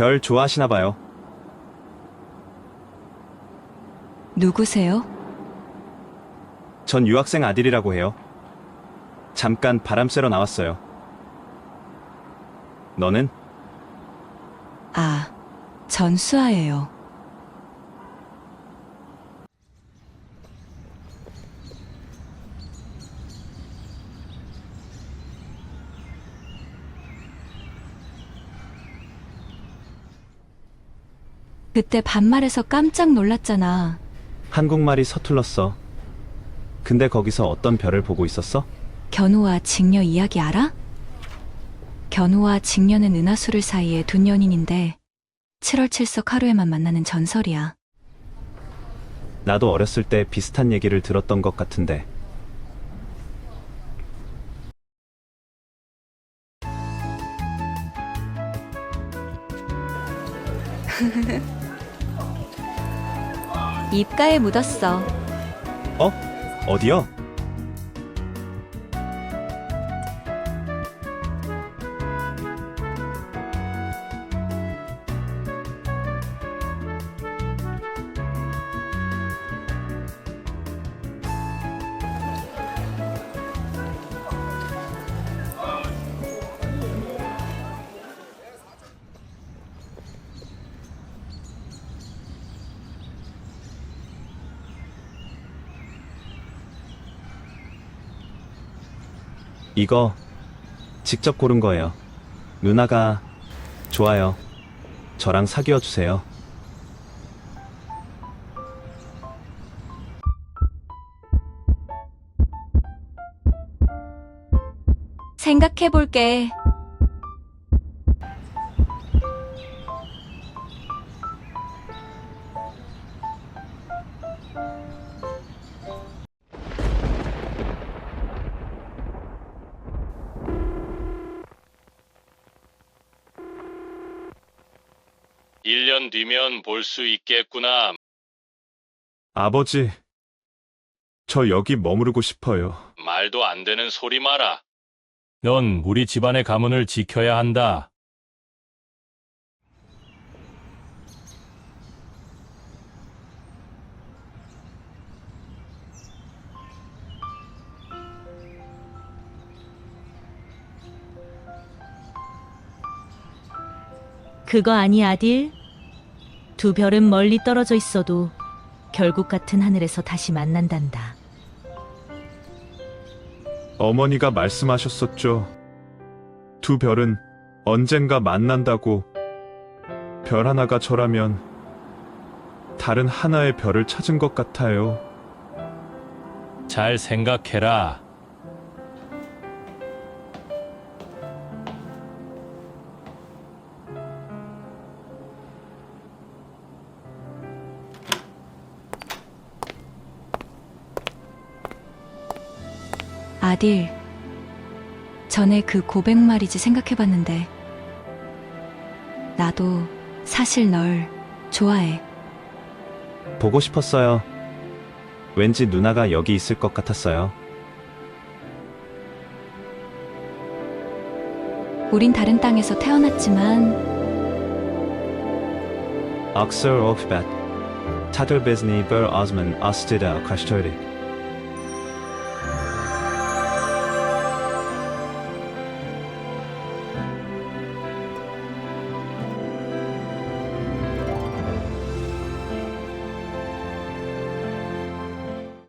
별 좋아하시나 봐요. 누구세요? 전 유학생 아들이라고 해요. 잠깐 바람 쐬러 나왔어요. 너는? 아, 전수아예요. 그때 반말해서 깜짝 놀랐잖아. 한국말이 서툴렀어. 근데 거기서 어떤 별을 보고 있었어? 견우와 직녀 이야기 알아? 견우와 직녀는 은하수를 사이에 둔 연인인데 7월 7석 하루에만 만나는 전설이야. 나도 어렸을 때 비슷한 얘기를 들었던 것 같은데. 입가에 묻었어. 어? 어디요? 이거 직접 고른 거예요. 누나가 좋아요. 저랑 사귀어 주세요. 생각해 볼게. 일년 뒤면 볼 수 있겠구나. 아버지, 저 여기 머무르고 싶어요. 말도 안 되는 소리 마라. 넌 우리 집안의 가문을 지켜야 한다. 그거 아니 아딜? 두 별은 멀리 떨어져 있어도 결국 같은 하늘에서 다시 만난단다. 어머니가 말씀하셨었죠. 두 별은 언젠가 만난다고. 별 하나가 저라면 다른 하나의 별을 찾은 것 같아요. 잘 생각해라. 아딜. 전에 그 고백 말이지 생각해 봤는데. 나도 사실 널 좋아해. 보고 싶었어요. 왠지 누나가 여기 있을 것 같았어요. 우린 다른 땅에서 태어났지만 Bet. Tater Bizni Bur Osman Ostida Krashtodik.